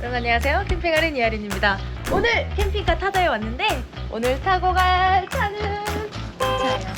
여러분 안녕하세요. 캠핑하는 이하린입니다. 오늘 캠핑카 타다에 왔는데 오늘 타고 갈 차는 차예요.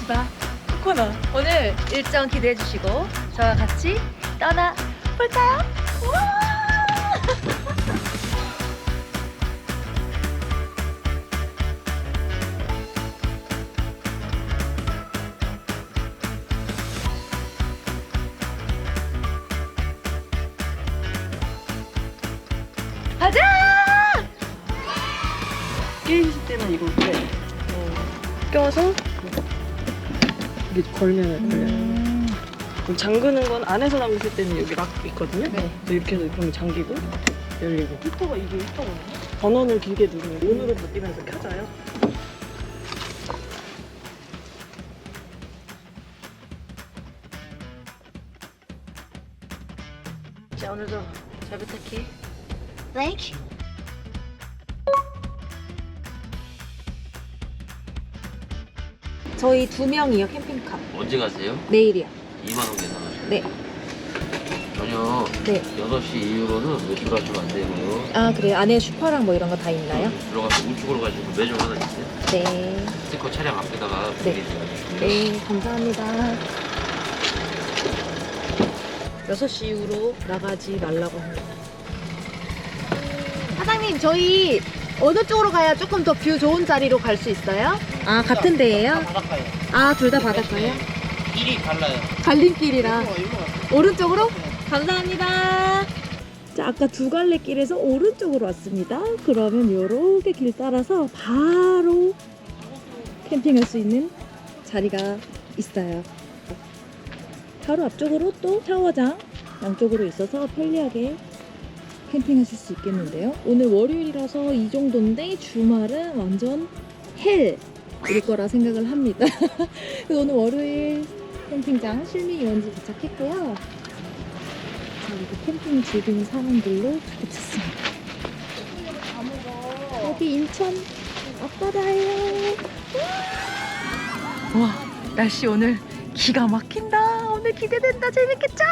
지바 코코넛. 오늘 일정 기대해 주시고 저와 같이 떠나 볼까요? 우와! 가자! 1, 20대는 이거 돼. 껴서 이게 걸면 걸려요. 음. 그럼 잠그는 건 안에서 잠그실 때는 여기 락 있거든요. 네. 그래서 이렇게 해서 그럼 잠기고 열리고. 히터가 이게 히터거든요. 전원을 길게 누르면 온으로 바뀌면서 켜져요. 자 오늘도 잘 부탁해. Thank you. 저희 두 명이요 캠핑카. 언제 가세요? 내일이요. 2만 원 계산하시고 네. 저녁 네. 6시 이후로는 외출하시면 안 되고요 아 그래요? 안에 슈퍼랑 뭐 이런 거 다 있나요? 들어가서 우측으로 가시고 매점 하나 있어요 네. 스티커 차량 앞에다가 네. 붙여주시고요. 네, 감사합니다. 6시 이후로 나가지 말라고 합니다. 사장님, 저희 어느 쪽으로 가야 조금 더 뷰 좋은 자리로 갈 수 있어요? 아, 같은 데예요? 바닷가요. 아, 둘 다 바닷가요? 길이 달라요. 갈림길이라. 오른쪽으로? 감사합니다. 자, 아까 두 갈래 길에서 오른쪽으로 왔습니다. 그러면 요렇게 길 따라서 바로 캠핑할 수 있는 자리가 있어요. 바로 앞쪽으로 또 샤워장 양쪽으로 있어서 편리하게 캠핑하실 수 있겠는데요. 오늘 월요일이라서 이 정도인데 주말은 완전 헬일 거라 생각을 합니다. 오늘 월요일 캠핑장 실미 유원지 도착했고요. 자, 이렇게 캠핑 즐기는 사람들로 가득 찼습니다. 여기 인천 앞바다예요. 와, 날씨 오늘 기가 막힌다. 오늘 기대된다. 재밌겠죠?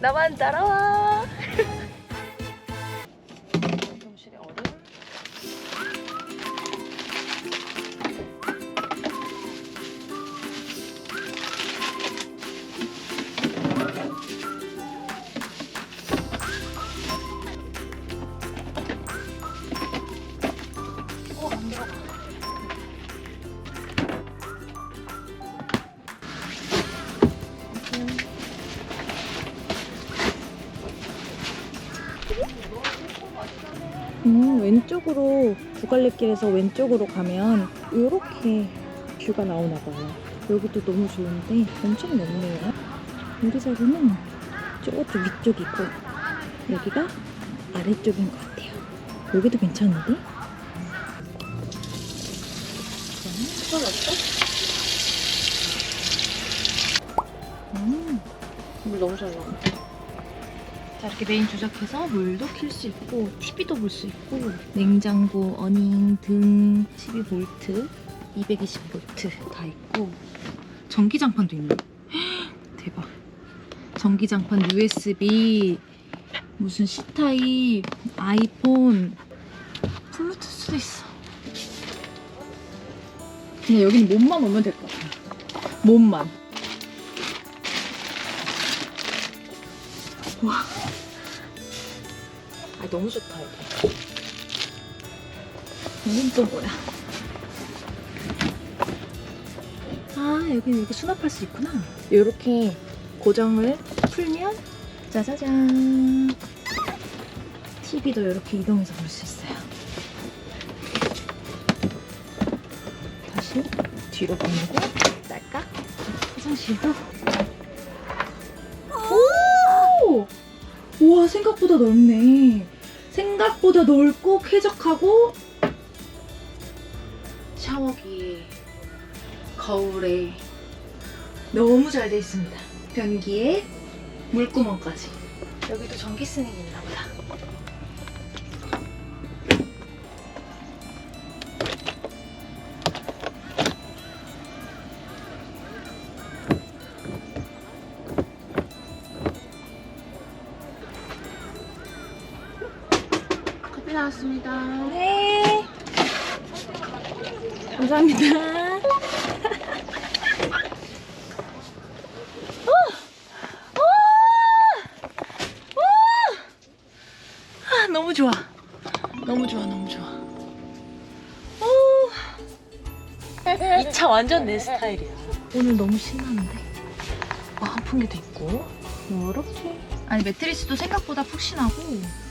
나만 따라와. 음, 왼쪽으로 두갈래길에서 왼쪽으로 가면 이렇게 뷰가 나오나 봐요. 여기도 너무 좋은데 엄청 넓네요. 우리 자리는 저것도 위쪽이고 여기가 아래쪽인 것 같아요. 여기도 괜찮은데? 음, 물 너무 잘 나와. 자, 이렇게 메인 조작해서 물도 킬 수 있고, TV도 볼 수 있고, 냉장고, 어닝 등 12V, 220V 다 있고, 전기장판도 있네. 대박. 전기장판 USB, 무슨 C타입, 아이폰, 블루투스도 있어. 그냥 여기는 몸만 오면 될 것 같아. 몸만. 와. 아, 너무 좋다, 여기. 여긴 또 뭐야? 아, 여기는 이렇게 수납할 수 있구나. 이렇게 고정을 풀면 짜자잔. TV도 이렇게 이동해서 볼 수 있어요. 다시 뒤로 보내고 딸깍. 화장실도. 오! 우와, 생각보다 넓네. 생각보다 넓고 쾌적하고 샤워기에 거울에 너무 잘 돼 있습니다. 변기에 물구멍까지. 여기도 전기 스닝 있나 보다. 나왔습니다. 네. 감사합니다. 어! 어! 어! 아, 너무 좋아. 너무 좋아, 너무 좋아. 이차 완전 내 스타일이야. 오늘 너무 신나는데? 뭐 한풍기도 있고, 이렇게. 아니 매트리스도 생각보다 푹신하고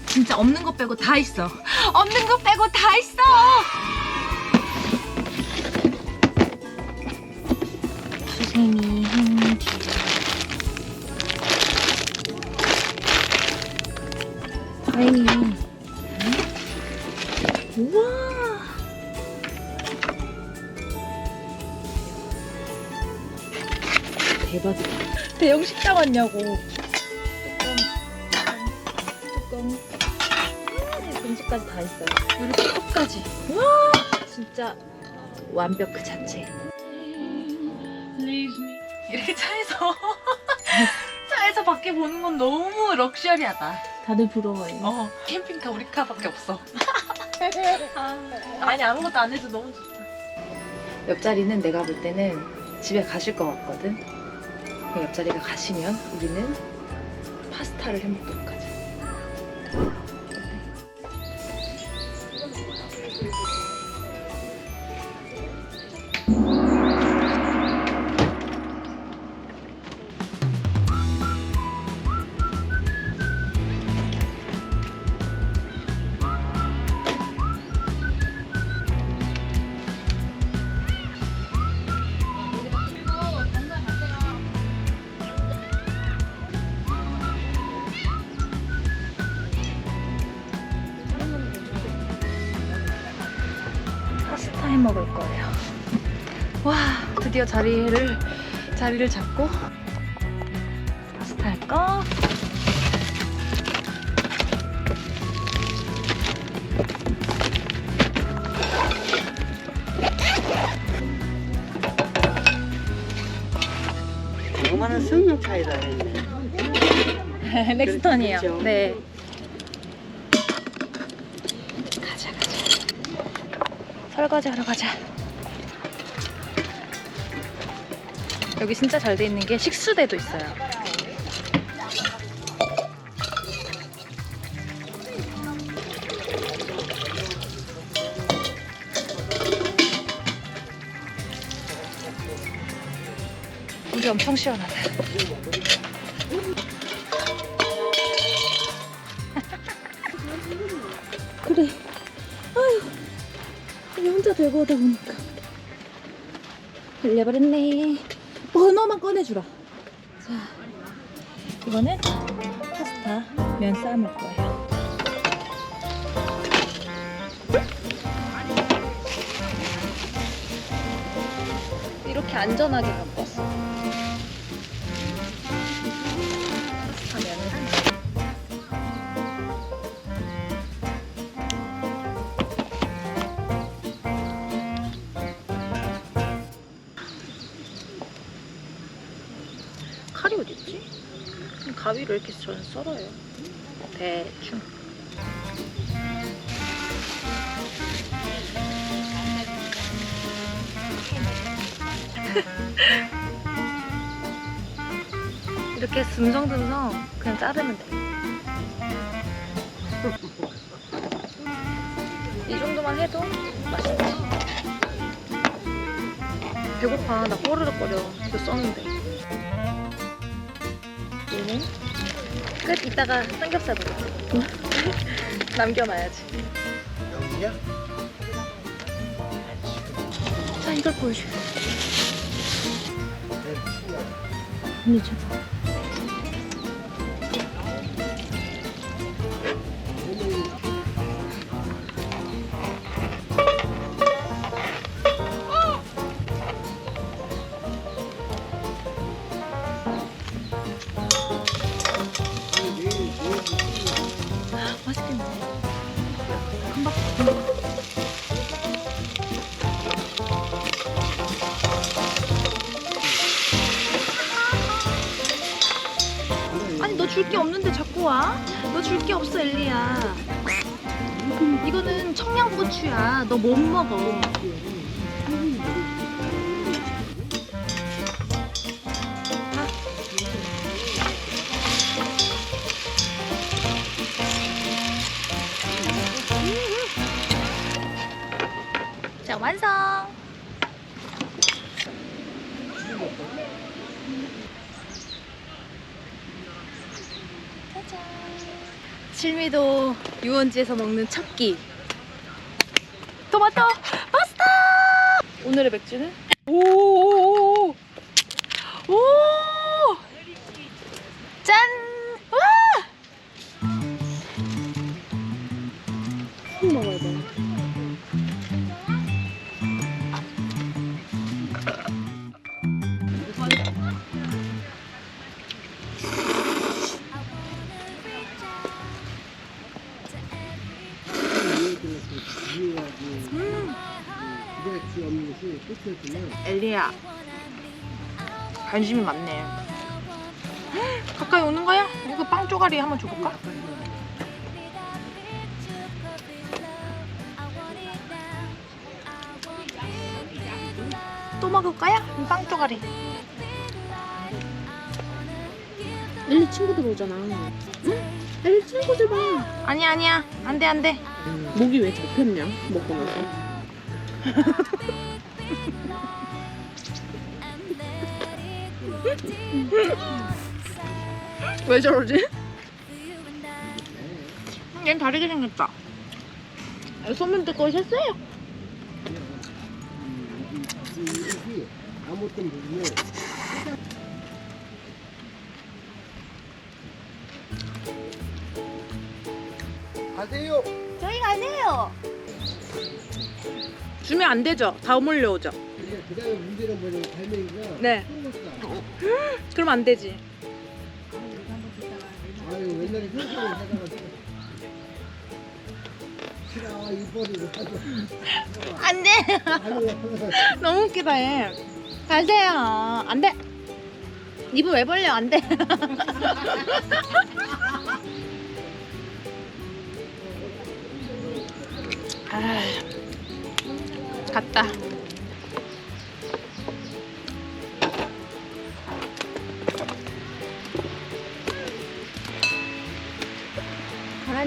진짜 없는 거 빼고 다 있어. 없는 거 빼고 다 있어. 수세미 행주. 다행히. 우와. 대박이다. 대형 식당 왔냐고. 아, 금지까지 다 있어요. 이렇게 컵까지. 와, 진짜 완벽 그 자체. 이렇게 차에서 차에서 밖에 보는 건 너무 럭셔리하다. 다들 부러워요. 어, 캠핑카 우리 카밖에 없어. 아 니 아무것도 안 해도 너무 좋다. 옆자리는 내가 볼 때는 집에 가실 것 같거든. 그 옆자리가 가시면 우리는 파스타를 해 먹도록 하자. Thank you. 드디어 자리를 자리를 잡고 파스타 할 거. 요만한 승용 차이다 했네. 그렇죠. 네. 가자, 가자. 설거지 하러 가자. 여기 진짜 잘 돼 있는 게 식수대도 있어요. 물이 엄청 시원하다. 그래. 아유. 혼자 들고 오다 보니까. 흘려버렸네. 번호만 꺼내주라. 자, 이거는 파스타 면 삶을 거예요. 이렇게 안전하게 갖고 왔어. 가위로 이렇게 저는 썰어요. 대충. 이렇게 듬성듬성 그냥 자르면 돼. 이 정도만 해도 맛있지. 배고파. 나 꼬르륵거려. 이거 써는데. 얘는 끝. 이따가 삼겹살 먹어. 남겨놔야지. 여기야? 자, 이걸 보여줘. 언니 줘. 맛 줄 게 없는데 자꾸 와? 너 줄 게 없어 엘리야. 이거는 청양고추야. 너 못 먹어. 유원지에서 먹는 첫 끼. 토마토 파스타! 오늘의 맥주는? 오오오오! 오! 짠! 엘리야 관심이 많네 가까이 오는 거야? 이거 빵 쪼가리 한번 줘볼까? 또 먹을 거야? 이빵 쪼가리 엘리 친구들 오잖아. 엘리 친구들 봐. 아니야 아니야 안돼 안돼 목이 왜 잡혔냐? 먹고 나서. 왜 저러지? 얜 다르게 생겼다 소문 듣고 오셨어요? 가세요. 저희 가세요 주면 안 되죠 다 몰려오죠 그냥 그다음에 문제는 뭐냐면 갈매기가 네. 그럼 안 되지. 아유 옛날에 현수를 하다가 싫어 이버리고 하죠. 안돼. 아유 너무 웃기다 얘. 가세요. 안 돼. 입을 왜 벌려? 안 돼. 아 갔다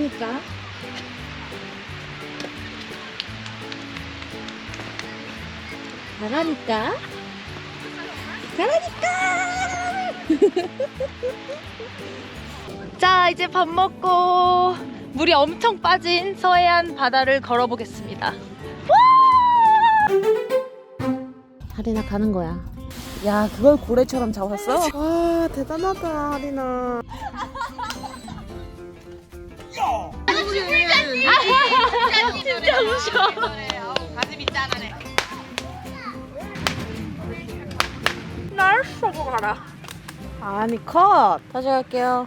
가라니까. 가라니까. 가라니까! 자 이제 밥 먹고 물이 엄청 빠진 서해안 바다를 걸어보겠습니다. 하리나 가는 거야. 야 그걸 고래처럼 잡았어? 와 대단하다 하리나. 진짜 무서워 가슴이 짠하네. 날 쏘고 가라 아니 컷 다시 갈게요